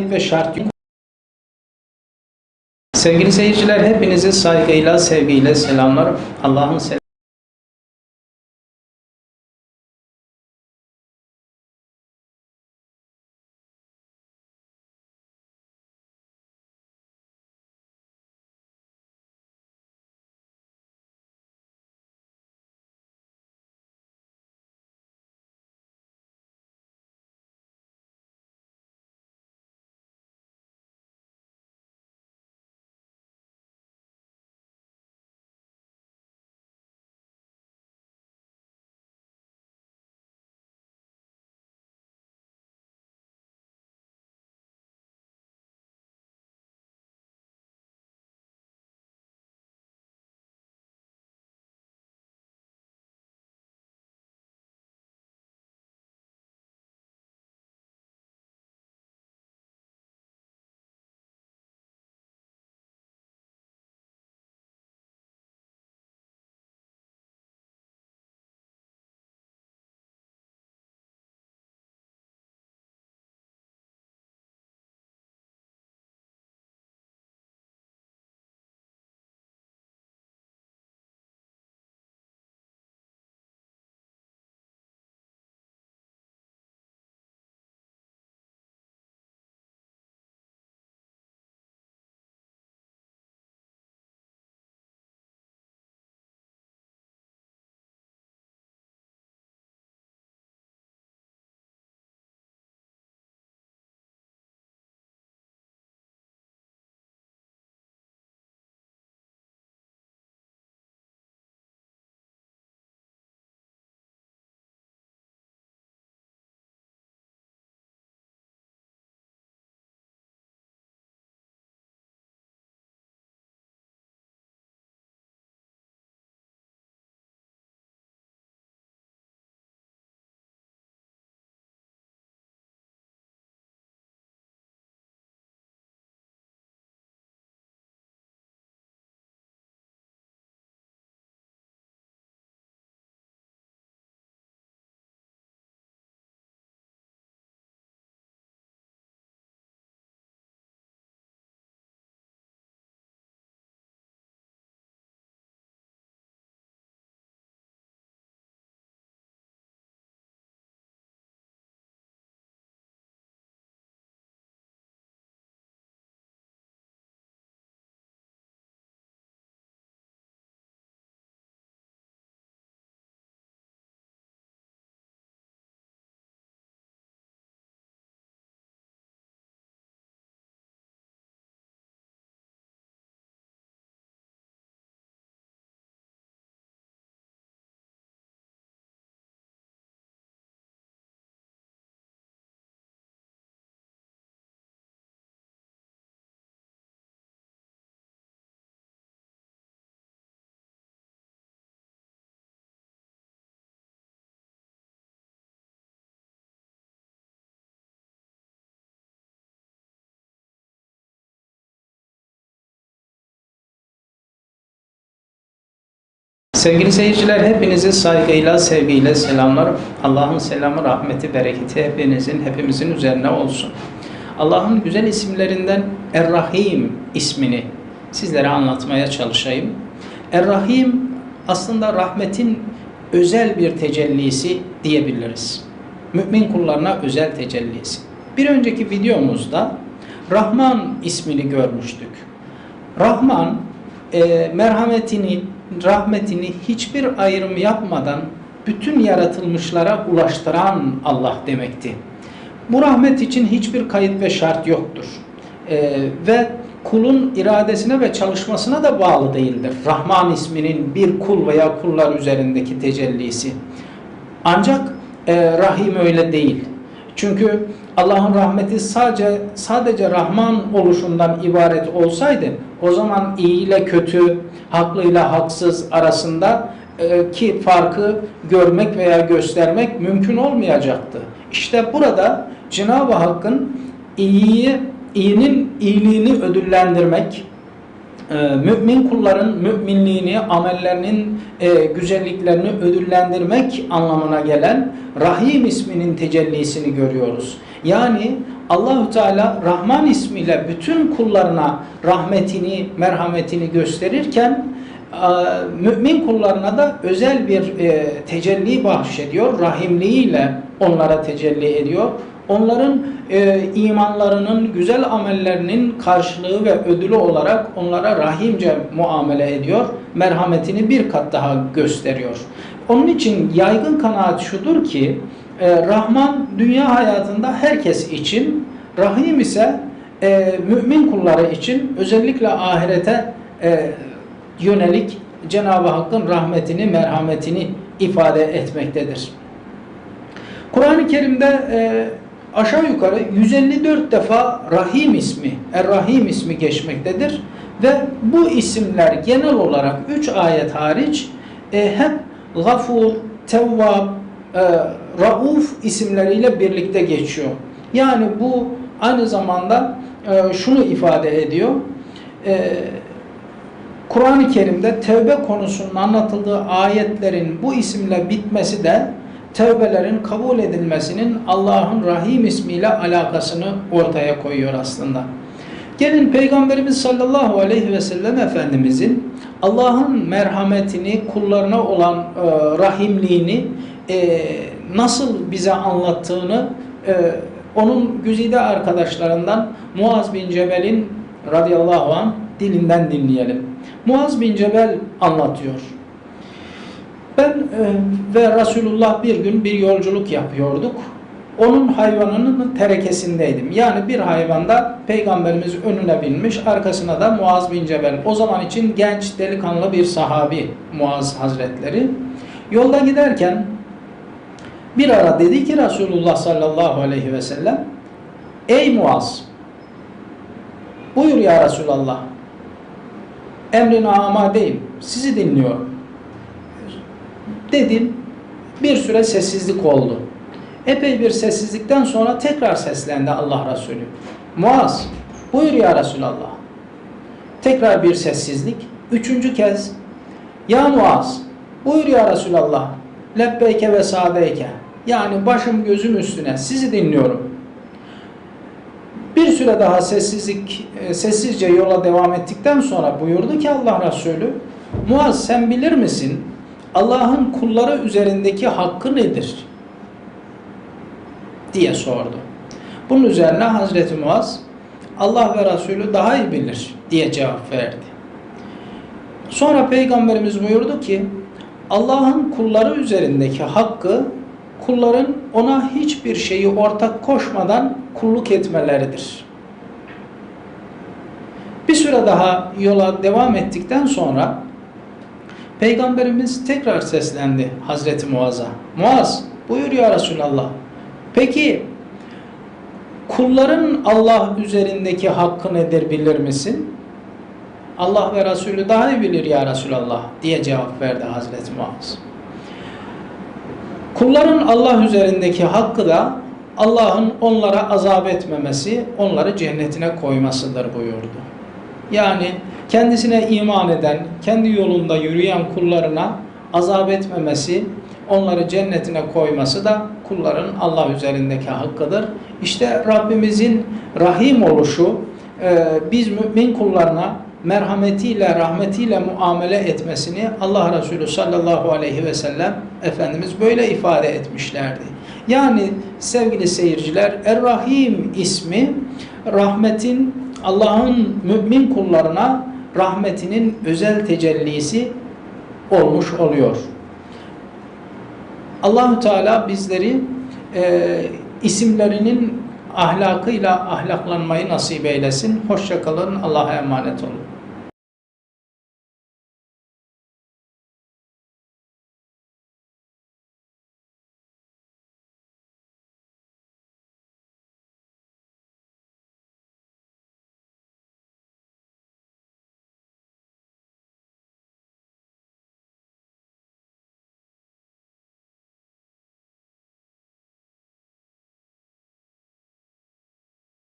ve şart. Sevgili seyirciler hepinizi saygıyla, sevgiyle selamlar. Allah'ın selamı. Sevgili seyirciler hepinizi saygıyla, sevgiyle selamlar. Allah'ın selamı, rahmeti, bereketi hepinizin, hepimizin üzerine olsun. Allah'ın güzel isimlerinden Er-Rahim ismini sizlere anlatmaya çalışayım. Er-Rahim aslında rahmetin özel bir tecellisi diyebiliriz. Mümin kullarına özel tecellisi. Bir önceki videomuzda Rahman ismini görmüştük. Rahman e, merhametini, rahmetini hiçbir ayrım yapmadan bütün yaratılmışlara ulaştıran Allah demekti. Bu rahmet için hiçbir kayıt ve şart yoktur. E, ve kulun iradesine ve çalışmasına da bağlı değildir. Rahman isminin bir kul veya kullar üzerindeki tecellisi. Ancak e, Rahim öyle değil. Çünkü Allah'ın rahmeti sadece sadece Rahman oluşundan ibaret olsaydı o zaman iyi ile kötü, haklı ile haksız arasında e, ki farkı görmek veya göstermek mümkün olmayacaktı. İşte burada Cenab-ı Hakk'ın iyiyi, iyinin iyiliğini ödüllendirmek, e, mümin kulların müminliğini, amellerinin e, güzelliklerini ödüllendirmek anlamına gelen Rahim isminin tecellisini görüyoruz. Yani Allahu Teala Rahman ismiyle bütün kullarına rahmetini, merhametini gösterirken mümin kullarına da özel bir e, tecelli bahşediyor. Rahimliğiyle onlara tecelli ediyor. Onların e, imanlarının, güzel amellerinin karşılığı ve ödülü olarak onlara rahimce muamele ediyor. Merhametini bir kat daha gösteriyor. Onun için yaygın kanaat şudur ki e, Rahman dünya hayatında herkes için, Rahim ise mümin kulları için özellikle ahirete e, yönelik Cenab-ı Hakk'ın rahmetini, merhametini ifade etmektedir. Kur'an-ı Kerim'de e, aşağı yukarı 154 defa Rahim ismi, Er-Rahim ismi geçmektedir ve bu isimler genel olarak 3 ayet hariç e, hep Gafur, Tevvab, e, Rauf isimleriyle birlikte geçiyor. Yani bu aynı zamanda e, şunu ifade ediyor. E, Kur'an-ı Kerim'de tevbe konusunun anlatıldığı ayetlerin bu isimle bitmesi de tevbelerin kabul edilmesinin Allah'ın Rahim ismiyle alakasını ortaya koyuyor aslında. Gelin Peygamberimiz sallallahu aleyhi ve sellem Efendimizin Allah'ın merhametini, kullarına olan e, rahimliğini e, nasıl bize anlattığını e, onun güzide arkadaşlarından Muaz bin Cebel'in radıyallahu anh dilinden dinleyelim. Muaz bin Cebel anlatıyor. Ben e, ve Resulullah bir gün bir yolculuk yapıyorduk. Onun hayvanının terekesindeydim. Yani bir hayvanda peygamberimiz önüne binmiş, arkasına da Muaz bin Cebel. O zaman için genç, delikanlı bir sahabi Muaz Hazretleri. Yolda giderken bir ara dedi ki Resulullah sallallahu aleyhi ve sellem Ey Muaz buyur ya Resulallah emrine amadeyim sizi dinliyorum dedim bir süre sessizlik oldu. Epey bir sessizlikten sonra tekrar seslendi Allah Resulü. Muaz buyur ya Resulallah. Tekrar bir sessizlik üçüncü kez ya Muaz buyur ya Resulallah lebbeyke ve sadeyke yani başım gözüm üstüne sizi dinliyorum. Bir süre daha sessizlik e, sessizce yola devam ettikten sonra buyurdu ki Allah Resulü Muaz sen bilir misin Allah'ın kulları üzerindeki hakkı nedir? diye sordu. Bunun üzerine Hazreti Muaz Allah ve Resulü daha iyi bilir diye cevap verdi. Sonra Peygamberimiz buyurdu ki Allah'ın kulları üzerindeki hakkı kulların ona hiçbir şeyi ortak koşmadan kulluk etmeleridir. Bir süre daha yola devam ettikten sonra Peygamberimiz tekrar seslendi Hazreti Muaz'a. Muaz buyur ya Resulallah. Peki kulların Allah üzerindeki hakkı nedir bilir misin? Allah ve Resulü daha iyi bilir ya Resulallah diye cevap verdi Hazreti Muaz. Kulların Allah üzerindeki hakkı da Allah'ın onlara azap etmemesi, onları cennetine koymasıdır buyurdu. Yani kendisine iman eden, kendi yolunda yürüyen kullarına azap etmemesi, onları cennetine koyması da kulların Allah üzerindeki hakkıdır. İşte Rabbimizin rahim oluşu, biz mümin kullarına merhametiyle, rahmetiyle muamele etmesini Allah Resulü sallallahu aleyhi ve sellem Efendimiz böyle ifade etmişlerdi. Yani sevgili seyirciler Er-Rahim ismi rahmetin Allah'ın mümin kullarına rahmetinin özel tecellisi olmuş oluyor. Allahu Teala bizleri e, isimlerinin ahlakıyla ahlaklanmayı nasip eylesin. Hoşçakalın. Allah'a emanet olun.